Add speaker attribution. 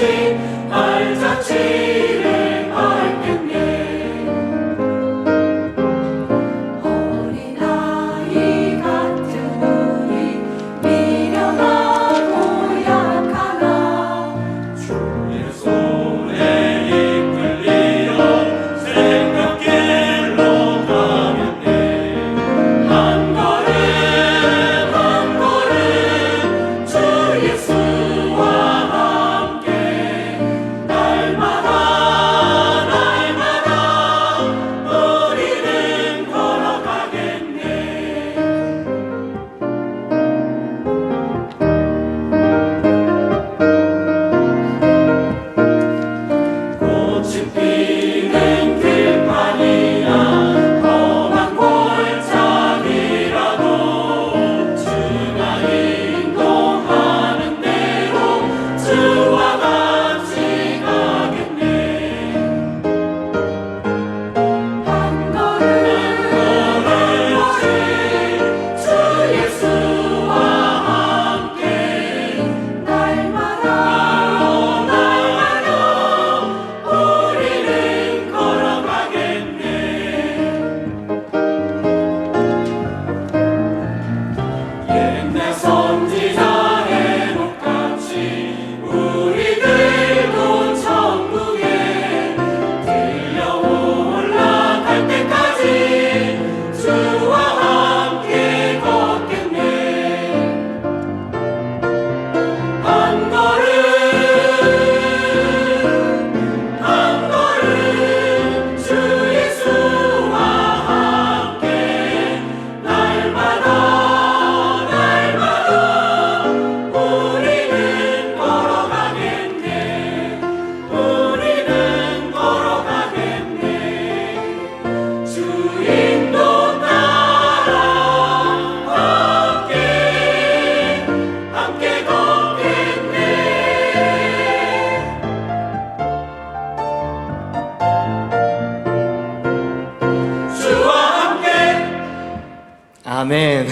Speaker 1: 자치 알 자치
Speaker 2: Amen.